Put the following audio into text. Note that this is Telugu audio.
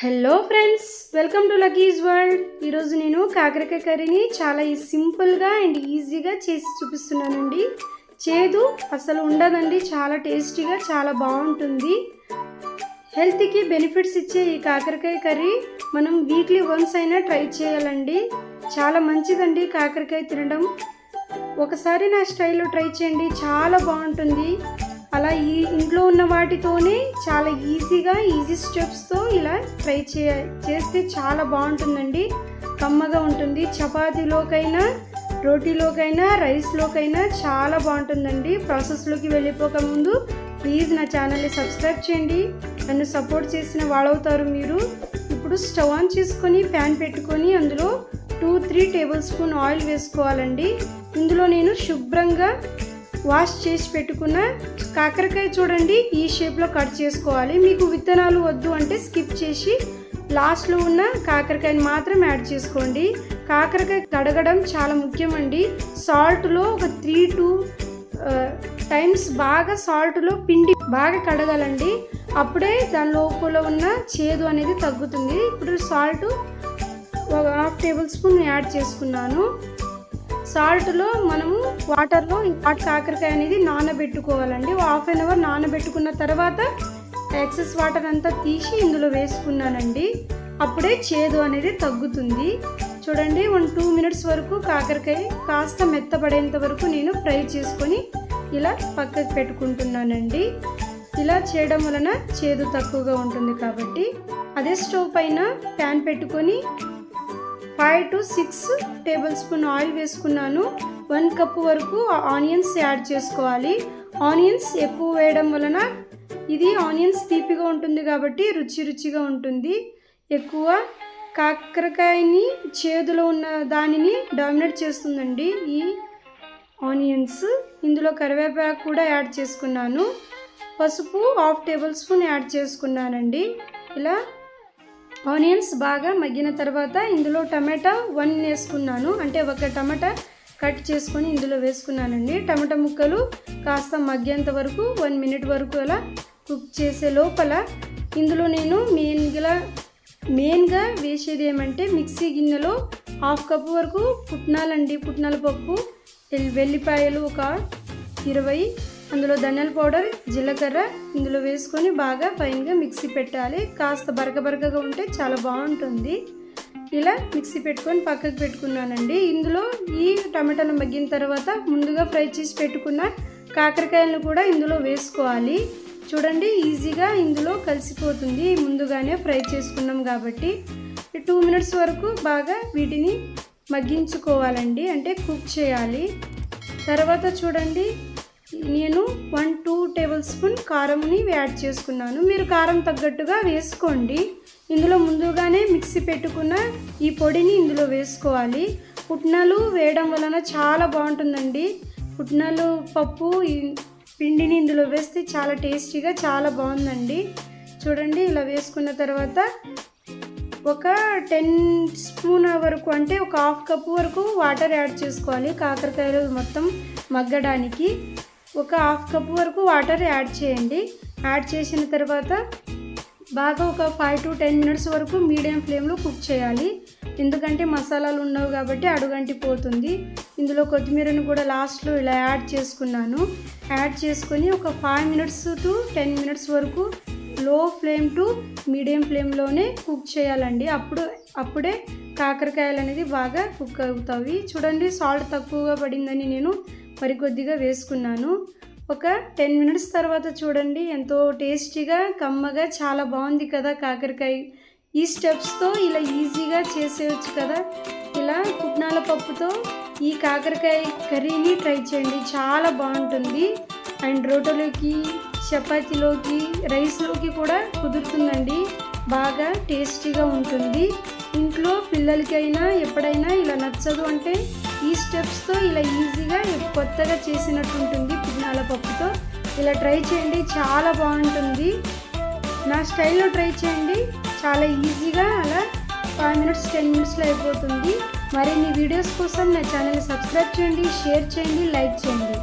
Hello friends welcome to Lucky's world ఈరోజు నేను కాకరకాయ కర్రీని చాలా ఈ సింపుల్గా అండ్ ఈజీగా చేసి చూపిస్తున్నానండి. చేదు అసలు ఉండదండి. చాలా టేస్టీగా చాలా బాగుంటుంది. హెల్త్కి బెనిఫిట్స్ ఇచ్చే ఈ కాకరకాయ కర్రీ మనం వీక్లీ వన్స్ అయినా ట్రై చేయాలండి. చాలా మంచిదండి కాకరకాయ తినడం. ఒకసారి నా స్టైల్లో ట్రై చేయండి. చాలా బాగుంటుంది. అలా ఈ ఇంట్లో ఉన్న వాటితోనే చాలా ఈజీగా ఈజీ స్టెప్స్తో ఇలా ట్రై చే చేస్తే చాలా బాగుంటుందండి. కమ్మగా ఉంటుంది. చపాతీలోకైనా రోటీలోకైనా రైస్లోకైనా చాలా బాగుంటుందండి. ప్రాసెస్లోకి వెళ్ళిపోక ముందు ప్లీజ్ నా ఛానల్ని సబ్స్క్రైబ్ చేయండి. నన్ను సపోర్ట్ చేసిన వాళ్ళవుతారు మీరు. ఇప్పుడు స్టవ్ ఆన్ చేసుకొని ప్యాన్ పెట్టుకొని అందులో two three tablespoon oil వేసుకోవాలండి. ఇందులో నేను శుభ్రంగా వాష్ చేసి పెట్టుకున్న కాకరకాయ చూడండి ఈ షేప్లో కట్ చేసుకోవాలి. మీకు విత్తనాలు వద్దు అంటే స్కిప్ చేసి లాస్ట్లో ఉన్న కాకరకాయని మాత్రం యాడ్ చేసుకోండి. కాకరకాయ కడగడం చాలా ముఖ్యమండి. సాల్ట్లో ఒక త్రీ టూ టైమ్స్ బాగా సాల్ట్లో పిండి బాగా కడగాలండి. అప్పుడే దాని లోపల ఉన్న చేదు అనేది తగ్గుతుంది. ఇప్పుడు సాల్ట్ ఒక హాఫ్ టేబుల్ స్పూన్ యాడ్ చేసుకున్నాను. సాల్ట్లో మనము వాటర్లో హాట్ కాకరకాయ అనేది నానబెట్టుకోవాలండి. హాఫ్ అన్ అవర్ నానబెట్టుకున్న తర్వాత ఎక్సెస్ వాటర్ అంతా తీసి ఇందులో వేసుకున్నానండి. అప్పుడే చేదు అనేది తగ్గుతుంది. చూడండి వన్ టూ మినిట్స్ వరకు కాకరకాయ కాస్త మెత్తపడేంత వరకు నేను ఫ్రై చేసుకొని ఇలా పక్కకు పెట్టుకుంటున్నానండి. ఇలా చేయడం వలన చేదు తక్కువగా ఉంటుంది కాబట్టి అదే స్టవ్ పైన ప్యాన్ పెట్టుకొని five to six tablespoon oil వేసుకున్నాను. వన్ కప్ వరకు ఆనియన్స్ యాడ్ చేసుకోవాలి. ఆనియన్స్ ఎక్కువ వేయడం వలన ఇది ఆనియన్స్ తీపిగా ఉంటుంది కాబట్టి రుచి రుచిగా ఉంటుంది. ఎక్కువ కాకరకాయని చేదులో ఉన్న దానిని డామినేట్ చేస్తుందండి ఈ ఆనియన్స్. ఇందులో కరివేపాకు కూడా యాడ్ చేసుకున్నాను. పసుపు హాఫ్ టేబుల్ స్పూన్ యాడ్ చేసుకున్నానండి. ఇలా ఆనియన్స్ బాగా మగ్గిన తర్వాత ఇందులో టమాటా వన్ వేసుకున్నాను. అంటే ఒక టమాటా కట్ చేసుకొని ఇందులో వేసుకున్నానండి. టమాటా ముక్కలు కాస్త మగ్గేంత వరకు వన్ మినిట్ వరకు అలా కుక్ చేసే లోపల ఇందులో నేను మెయిన్గా మెయిన్గా వేసేది ఏమంటే మిక్సీ గిన్నెలో హాఫ్ కప్ వరకు పుట్నాలండి. పుట్నాల పప్పు వెల్లిపాయలు ఒక ఇరవై అందులో ధనియాల పౌడర్ జీలకర్ర ఇందులో వేసుకొని బాగా ఫైన్గా మిక్సీ పెట్టాలి. కాస్త బరక బరకగా ఉంటే చాలా బాగుంటుంది. ఇలా మిక్సీ పెట్టుకొని పక్కకు పెట్టుకున్నానండి. ఇందులో ఈ టమాటాలు మగ్గిన తర్వాత ముందుగా ఫ్రై చేసి పెట్టుకున్న కాకరకాయలను కూడా ఇందులో వేసుకోవాలి. చూడండి ఈజీగా ఇందులో కలిసిపోతుంది. ముందుగానే ఫ్రై చేసుకున్నాం కాబట్టి టూ మినిట్స్ వరకు బాగా వీటిని మగ్గించుకోవాలండి. అంటే కుక్ చేయాలి. తర్వాత చూడండి నేను వన్ టూ టేబుల్ స్పూన్ కారంని యాడ్ చేసుకున్నాను. మీరు కారం తగ్గట్టుగా వేసుకోండి. ఇందులో ముందుగానే మిక్సీ పెట్టుకున్న ఈ పొడిని ఇందులో వేసుకోవాలి. పుట్నాలు వేయడం వలన చాలా బాగుంటుందండి. పుట్నాలు పప్పు పిండిని ఇందులో వేస్తే చాలా టేస్టీగా చాలా బాగుందండి. చూడండి ఇలా వేసుకున్న తర్వాత ఒక టెన్ స్పూన్ వరకు అంటే ఒక హాఫ్ కప్ వరకు వాటర్ యాడ్ చేసుకోవాలి. కాకరకాయలు మొత్తం మగ్గడానికి. ఒక హాఫ్ కప్ వరకు వాటర్ యాడ్ చేయండి. యాడ్ చేసిన తర్వాత బాగా ఒక ఫైవ్ టు టెన్ మినిట్స్ వరకు మీడియం ఫ్లేమ్లో కుక్ చేయాలి. ఎందుకంటే మసాలాలు ఉండవు కాబట్టి అడుగంటి పోతుంది. ఇందులో కొత్తిమీరను కూడా లాస్ట్లో ఇలా యాడ్ చేసుకున్నాను. యాడ్ చేసుకొని ఒక five minutes to ten minutes వరకు లో ఫ్లేమ్ టు మీడియం ఫ్లేమ్లోనే కుక్ చేయాలండి. అప్పుడు అప్పుడే కాకరకాయలు అనేది బాగా కుక్ అవుతాయి. చూడండి సాల్ట్ తక్కువగా పడిందని నేను మరి కొద్దిగా వేసుకున్నాను. ఒక టెన్ మినిట్స్ తర్వాత చూడండి ఎంతో టేస్టీగా కమ్మగా చాలా బాగుంది కదా కాకరకాయ. ఈ స్టెప్స్తో ఇలా ఈజీగా చేసేయచ్చు కదా. ఇలా పుట్నాల పప్పుతో ఈ కాకరకాయ కర్రీని ట్రై చేయండి. చాలా బాగుంటుంది. అండ్ రోటలోకి చపాతీలోకి రైస్లోకి కూడా కుదురుతుందండి. బాగా టేస్టీగా ఉంటుంది. ఇంట్లో పిల్లలకైనా ఎప్పుడైనా ఇలా నచ్చదు అంటే ఈ స్టెప్స్తో ఇలా ఈజీగా కొత్తగా చేసినట్టు ఉంటుంది పుట్నాల పప్పుతో. ఇలా ట్రై చేయండి చాలా బాగుంటుంది. నా స్టైల్లో ట్రై చేయండి చాలా ఈజీగా అలా ఫైవ్ మినిట్స్ టెన్ మినిట్స్లో అయిపోతుంది. మరిన్ని వీడియోస్ కోసం నా ఛానల్ సబ్స్క్రైబ్ చేయండి షేర్ చేయండి లైక్ చేయండి.